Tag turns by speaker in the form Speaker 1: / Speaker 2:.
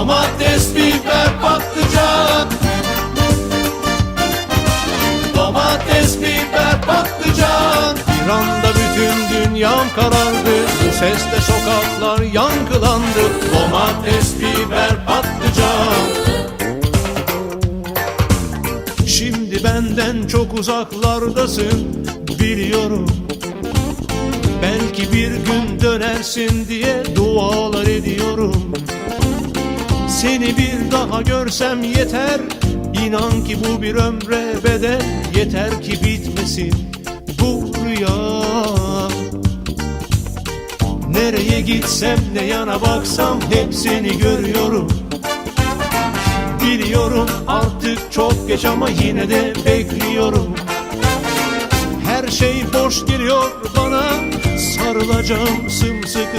Speaker 1: Domates, biber, patlıcan. Domates, biber, patlıcan. Bir anda bütün dünyam karardı. Bu sesle sokaklar yankılandı. Domates, biber, patlıcan. Şimdi benden çok uzaklardasın biliyorum. Belki bir gün dönersin diye dualar ediyorum Seni bir daha görsem yeter. İnan ki bu bir ömre bedel. Yeter ki bitmesin bu rüya. Nereye gitsem ne yana baksam hep seni görüyorum. Biliyorum artık çok geç ama yine de bekliyorum. Her şey boş geliyor bana. Sarılacağım sımsıkı